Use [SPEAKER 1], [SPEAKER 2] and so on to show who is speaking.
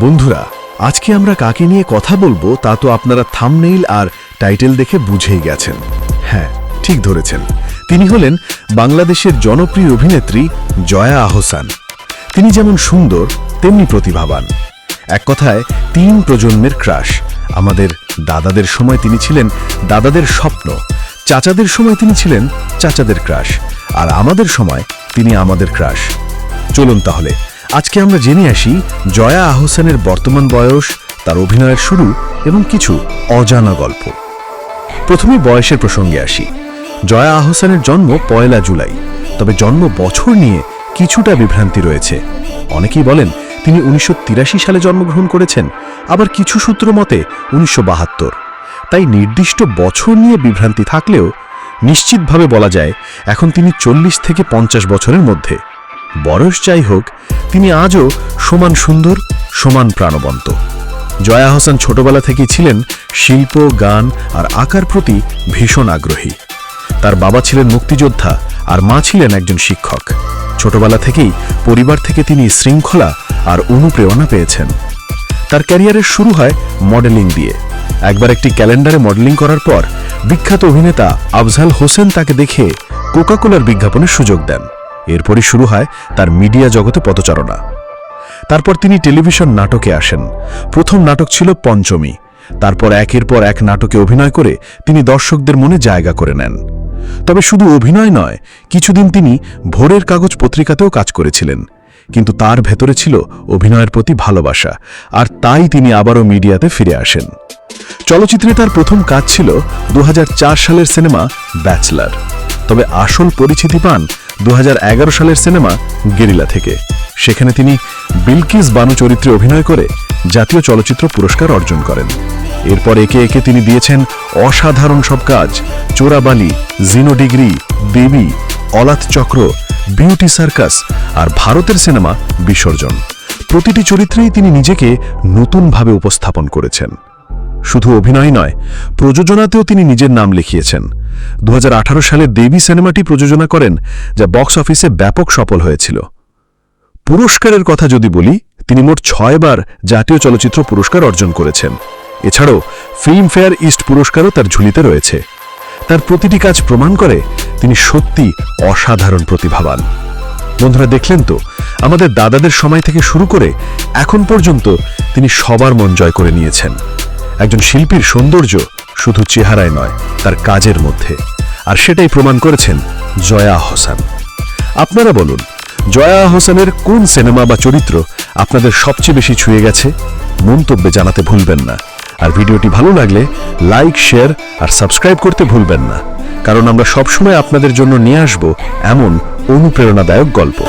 [SPEAKER 1] বন্ধুরা, আজকে আমরা কাকে নিয়ে কথা বলব তা তো আপনারা থামনেইল আর টাইটেল দেখে বুঝেই গেছেন। হ্যাঁ ঠিক ধরেছেন। তিনি হলেন বাংলাদেশের জনপ্রিয় অভিনেত্রী জয়া আহসান। তিনি যেমন সুন্দর, তেমনি প্রতিভাবান। এক কথায়, তিন প্রজন্মের ক্রাশ আমাদের দাদাদের সময় তিনি ছিলেন দাদাদের স্বপ্ন, চাচাদের সময় তিনি ছিলেন চাচাদের ক্রাশ আর আমাদের সময় তিনি আমাদের ক্রাশ চলুন তাহলে আজকে আমরা জেনে আসি জয়া আহসানের বর্তমান বয়স, তার অভিনয়ের শুরু এবং কিছু অজানা গল্প। প্রথমে বয়সের প্রসঙ্গে আসি। জয়া আহসানের জন্ম পয়লা জুলাই, তবে জন্ম বছর নিয়ে কিছুটা বিভ্রান্তি রয়েছে। অনেকেই বলেন, তিনি উনিশশো তিরাশি সালে জন্মগ্রহণ করেছেন, আবার কিছু সূত্র মতে উনিশশো বাহাত্তর। তাই নির্দিষ্ট বছর নিয়ে বিভ্রান্তি থাকলেও নিশ্চিতভাবে বলা যায়, এখন তিনি চল্লিশ থেকে পঞ্চাশ বছরের মধ্যে। বয়স যাই হোক তিনি আজও সমান সুন্দর, সমান প্রাণবন্ত। জয়া হোসেন ছোটবেলা থেকেই ছিলেন শিল্প, গান আর আঁকার প্রতি ভীষণ আগ্রহী। তার বাবা ছিলেন মুক্তিযোদ্ধা আর মা ছিলেন একজন শিক্ষক। ছোটবেলা থেকেই পরিবার থেকে তিনি শৃঙ্খলা আর অনুপ্রেরণা পেয়েছেন। তার ক্যারিয়ারের শুরু হয় মডেলিং দিয়ে। একবার একটি ক্যালেন্ডারে মডেলিং করার পর বিখ্যাত অভিনেতা আফজাল হোসেন তাকে দেখে কোকাকোলার বিজ্ঞাপনের সুযোগ দেন। এরপরই শুরু হয় তার মিডিয়া জগতে পদচারণা। তারপর তিনি টেলিভিশন নাটকে আসেন। প্রথম নাটক ছিল পঞ্চমী। তারপর একের পর এক নাটকে অভিনয় করে তিনি দর্শকদের মনে জায়গা করে নেন। তবে শুধু অভিনয় নয়, কিছুদিন তিনি ভোরের কাগজ পত্রিকাতেও কাজ করেছিলেন। কিন্তু তার ভেতরে ছিল অভিনয়ের প্রতি ভালোবাসা, আর তাই তিনি আবারও মিডিয়াতে ফিরে আসেন। চলচ্চিত্রে তার প্রথম কাজ ছিল দু হাজার চার সালের সিনেমা ব্যাচলার। তবে আসল পরিচিতি পান দু হাজার এগারো সালের সিনেমা গেরিলা থেকে। সেখানে তিনি বিলকিস বানু চরিত্রে অভিনয় করে জাতীয় চলচ্চিত্র পুরস্কার অর্জন করেন। এরপর একে একে তিনি দিয়েছেন অসাধারণ সব কাজ, চোরাবালি, জিনো ডিগ্রি, দেবী অলাত চক্র, বিউটি সার্কাস আর ভারতের সিনেমা বিসর্জন। প্রতিটি চরিত্রেই তিনি নিজেকে নতুনভাবে উপস্থাপন করেছেন। শুধু অভিনয় নয়, প্রযোজনাতেও তিনি নিজের নাম লিখিয়েছেন। দু হাজার আঠারো সালে দেবী সিনেমাটি প্রযোজনা করেন, যা বক্স অফিসে ব্যাপক সফল হয়েছিল। পুরস্কারের কথা যদি বলি, তিনি মোট ছয়বার জাতীয় চলচ্চিত্র পুরস্কার অর্জন করেছেন। এছাড়াও ফিল্মফেয়ার ইস্ট পুরস্কারও তার ঝুলিতে রয়েছে। তার প্রতিটি কাজ প্রমাণ করে তিনি সত্যি অসাধারণ প্রতিভাবান। বন্ধুরা, দেখলেন তো, আমাদের দাদাদের সময় থেকে শুরু করে এখন পর্যন্ত তিনি সবার মন জয় করে নিয়েছেন। একজন শিল্পীর সৌন্দর্য শুধু চেহারায় নয়, তার কাজের মধ্যে। আর সেটাই প্রমাণ করেছেন জয়া হোসেন। আপনারা বলুন, জয়া হোসেনের কোন সিনেমা বা চরিত্র আপনাদের সবচেয়ে বেশি ছুঁয়ে গেছে? মন্তব্যে জানাতে ভুলবেন না। আর ভিডিওটি ভালো লাগলে লাইক, শেয়ার আর সাবস্ক্রাইব করতে ভুলবেন না। কারণ আমরা সবসময় আপনাদের জন্য নিয়ে আসব এমন অনুপ্রেরণাদায়ক গল্প।